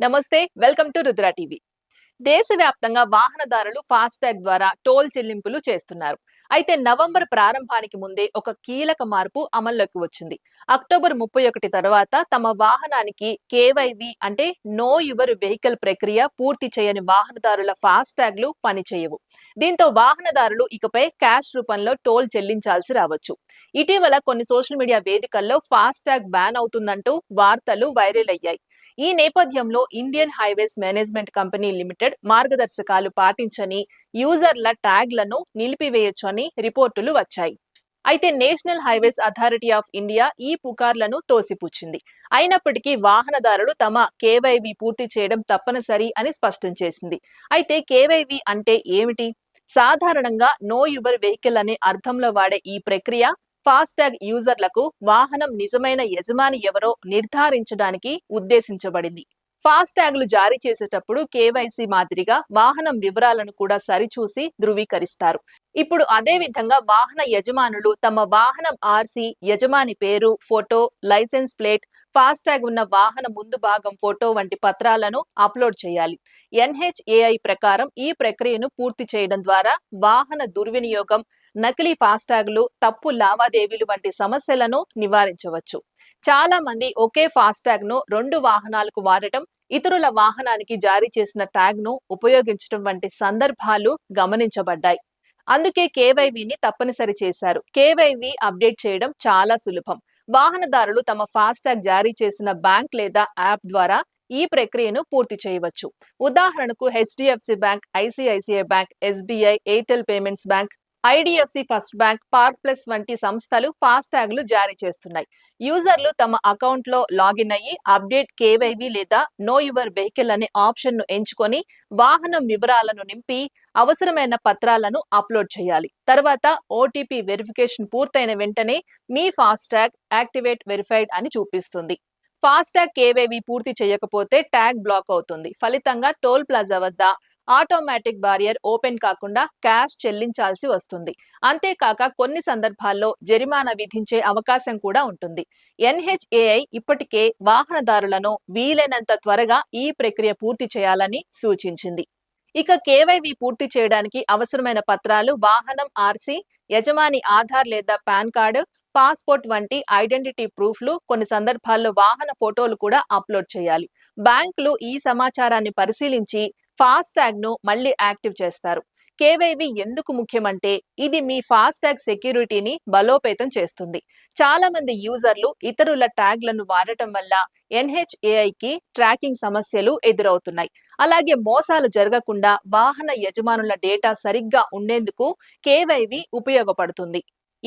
నమస్తే welcome to Rudra TV. దేశవ్యాప్తంగా వాహనదారులు ఫాస్టాగ్ ద్వారా టోల్ చెల్లింపులు చేస్తున్నారు. అయితే నవంబర్ ప్రారంభానికి ముందే ఒక కీలక మార్పు అమల్లోకి వచ్చింది. అక్టోబర్ ముప్పై ఒకటి తర్వాత తమ వాహనానికి కేవైవి అంటే నో యువర్ వెహికల్ ప్రక్రియ పూర్తి చేయని వాహనదారుల ఫాస్టాగ్లు పనిచేయవు. దీంతో వాహనదారులు ఇకపై క్యాష్ రూపంలో టోల్ చెల్లించాల్సి రావచ్చు. ఇటీవల కొన్ని సోషల్ మీడియా వేదికల్లో ఫాస్టాగ్ బ్యాన్ అవుతుందంటూ వార్తలు వైరల్ అయ్యాయి. ఈ నేపథ్యంలో Indian highways management company limited మార్గదర్శకాలు పాటించని యూజర్ల ట్యాగ్లను నిలిపివేయొచ్చని రిపోర్టులు వచ్చాయి. అయితే national highways authority of India ఈ పుకార్లను తోసిపుచ్చింది. అయినప్పటికీ వాహనదారులు తమ కేవైవి పూర్తి చేయడం తప్పనిసరి అని స్పష్టం చేసింది. అయితే కేవైవి అంటే ఏమిటి? సాధారణంగా నో యువర్ వెహికల్ అనే అర్థంలో వాడే ఈ ప్రక్రియ ఫాస్టాగ్ యూజర్లకు వాహనం నిజమైన యజమాని ఎవరో నిర్ధారించడానికి ఉద్దేశించబడింది. ఫాస్టాగ్లు జారీ చేసేటప్పుడు కేవైసీ మాదిరిగా వాహనం వివరాలను కూడా సరిచూసి ధృవీకరిస్తారు. ఇప్పుడు అదే విధంగా వాహన యజమానులు తమ వాహనం ఆర్సీ యజమాని పేరు ఫోటో లైసెన్స్ ప్లేట్ ఫాస్టాగ్ ఉన్న వాహన ముందు భాగం ఫోటో వంటి పత్రాలను అప్లోడ్ చేయాలి. ఎన్హెచ్ఏఐ ప్రకారం ఈ ప్రక్రియను పూర్తి చేయడం ద్వారా వాహన దుర్వినియోగం నకిలీ ఫాస్టాగ్లు తప్పు లావాదేవీలు వంటి సమస్యలను నివారించవచ్చు. చాలా మంది ఒకే ఫాస్టాగ్ను రెండు వాహనాలకు వాడటం ఇతరుల వాహనానికి జారీ చేసిన ట్యాగ్ను ఉపయోగించడం వంటి సందర్భాలు గమనించబడ్డాయి. అందుకే కేవైవిని తప్పనిసరి చేశారు. కేవైవి అప్డేట్ చేయడం చాలా సులభం. వాహనదారులు తమ ఫాస్టాగ్ జారీ చేసిన బ్యాంక్ లేదా యాప్ ద్వారా ఈ ప్రక్రియను పూర్తి చేయవచ్చు. ఉదాహరణకు HDFC bank ICICI bank SBI Airtel payments bank IDFC first bank park plus వంటి సంస్థలు ఫాస్టాగ్లు జారీ చేస్తున్నాయి. యూజర్లు తమ అకౌంట్లో లాగిన్ అయ్యి అప్డేట్ కేవైవి లేదా నో యువర్ వెహికల్ అనే ఆప్షన్ను ఎంచుకొని వాహనం వివరాలను నింపి అవసరమైన పత్రాలను అప్లోడ్ చేయాలి. తర్వాత ఓటీపీ వెరిఫికేషన్ పూర్తయిన వెంటనే మీ ఫాస్టాగ్ యాక్టివేట్ వెరిఫైడ్ అని చూపిస్తుంది. ఫాస్టాగ్ కేవైవి పూర్తి చేయకపోతే ట్యాగ్ బ్లాక్ అవుతుంది. ఫలితంగా టోల్ ప్లాజా వద్ద ఆటోమేటిక్ బారియర్ ఓపెన్ కాకుండా క్యాష్ చెల్లించాల్సి వస్తుంది. అంతేకాక కొన్ని సందర్భాల్లో జరిమానా విధించే అవకాశం కూడా ఉంటుంది. ఎన్హెచ్ఏఐ ఇప్పటికే వాహనదారులను వీలైనంత త్వరగా ఈ ప్రక్రియ పూర్తి చేయాలని సూచించింది. ఇక కేవైవి పూర్తి చేయడానికి అవసరమైన పత్రాలు వాహనం ఆర్సీ యజమాని ఆధార్ లేదా పాన్ కార్డు పాస్పోర్ట్ వంటి ఐడెంటిటీ ప్రూఫ్లు కొన్ని సందర్భాల్లో వాహన ఫోటోలు కూడా అప్లోడ్ చేయాలి. బ్యాంకులు ఈ సమాచారాన్ని పరిశీలించి ఫాస్టాగ్ను మళ్ళీ యాక్టివ్ చేస్తారు. కేవైవి ఎందుకు ముఖ్యమంటే ఇది మీ ఫాస్టాగ్ సెక్యూరిటీని బలోపేతం చేస్తుంది. చాలా మంది యూజర్లు ఇతరుల ట్యాగ్లను వాడటం వల్ల ఎన్హెచ్ఏఐకి ట్రాకింగ్ సమస్యలు ఎదురవుతున్నాయి. అలాగే మోసాలు జరగకుండా వాహన యజమానుల డేటా సరిగ్గా ఉండేందుకు కేవైవి ఉపయోగపడుతుంది.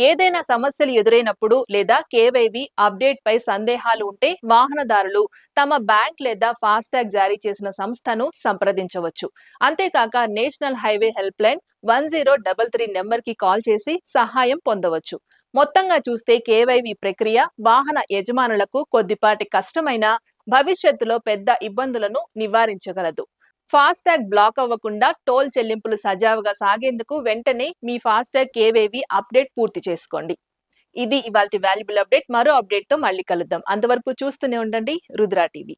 ఏదైనా సమస్యలు ఎదురైనప్పుడు లేదా కేవైవి అప్డేట్ పై సందేహాలు ఉంటే వాహనదారులు తమ బ్యాంక్ లేదా ఫాస్టాగ్ జారీ చేసిన సంస్థను సంప్రదించవచ్చు. అంతేకాక national highway help line one zero double three నెంబర్కి కాల్ చేసి సహాయం పొందవచ్చు. మొత్తంగా చూస్తే కేవైవి ప్రక్రియ వాహన యజమానులకు కొద్దిపాటి కష్టమైన భవిష్యత్తులో పెద్ద ఇబ్బందులను నివారించగలదు. ఫాస్టాగ్ బ్లాక్ అవ్వకుండా టోల్ చెల్లింపులు సజావుగా సాగేందుకు వెంటనే మీ ఫాస్టాగ్ కేవేవి అప్డేట్ పూర్తి చేసుకోండి. ఇది ఇవాళ వాల్యుబుల్ అప్డేట్. మరో అప్డేట్తో మళ్ళీ కలుద్దాం. అంతవరకు చూస్తూనే ఉండండి. రుద్రా టీవీ.